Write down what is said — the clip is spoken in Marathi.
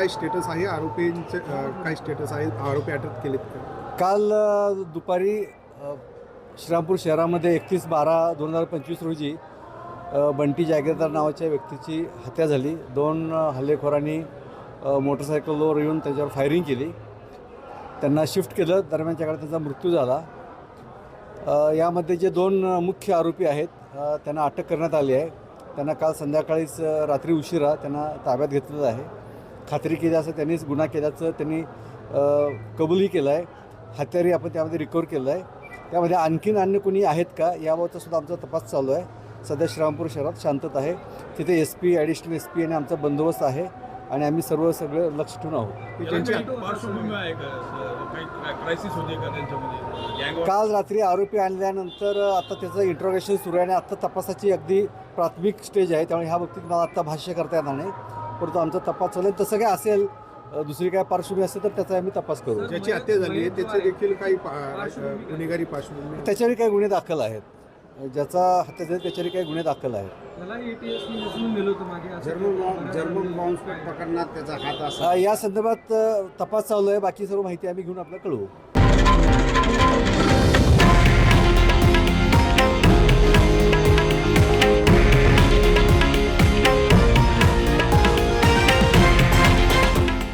काय स्टेटस आहे? आरोपींचे अ, काय स्टेटस आहे? आरोपी अटक केलेत का? काल अ, दुपारी अ, श्रीरामपूर शहरामध्ये एकतीस बारा दोन हजार पंचवीस रोजी अ, बंटी जागीरदार नावाच्या व्यक्तीची हत्या झाली. दोन अ, हल्लेखोरांनी अ, मोटरसायकलवर येऊन त्याच्यावर फायरिंग केली. त्यांना शिफ्ट केलं. दरम्यानच्या काळात त्यांचा मृत्यू झाला. अ, यामध्ये जे दोन अ, मुख्य आरोपी आहेत अ, त्यांना अटक करण्यात आली आहे. त्यांना काल संध्याकाळीच अ, रात्री उशिरा त्यांना ताब्यात घेतलेलं आहे. खात्री केली असं त्यांनीच गुन्हा केल्याचं त्यांनी कबूलही केलं आहे हत्यारही आपण त्यामध्ये रिकवर केलं आहे त्यामध्ये आणखीन अन्य कोणी आहेत का याबाबतचा सुद्धा आमचा तपास चालू आहे. सध्या श्रीरामपूर शहरात शांतता आहे. तिथे S P additional S P आणि आमचा बंदोबस्त आहे आणि आम्ही सर्व सगळं लक्ष ठेवून आहोत. काल रात्री आरोपी आणल्यानंतर आता त्याचं इंट्रोगेशन सुरू आहे आणि आत्ता तपासाची अगदी प्राथमिक स्टेज आहे. त्यामुळे ह्या बाबतीत मला आत्ता भाष्य करता येणार नाही. परंतु आमचा तपास चालू आहे. तसं काय असेल दुसरी काय पार्श्वभूमी असेल तर त्याचा आम्ही तपास करू. ज्याची हत्या झाली आहे त्याचे देखील काही गुन्हेगारी पार्श्वभूमी त्याच्यावरही काही गुन्हे दाखल आहेत. ज्याचा हत्या झाली त्याच्यावरही काही गुन्हे दाखल आहेत. प्रकरणात त्याचा हात असा. अ, या संदर्भात तपास चालू आहे. बाकी सर्व माहिती आम्ही घेऊन आपल्याला कळवू.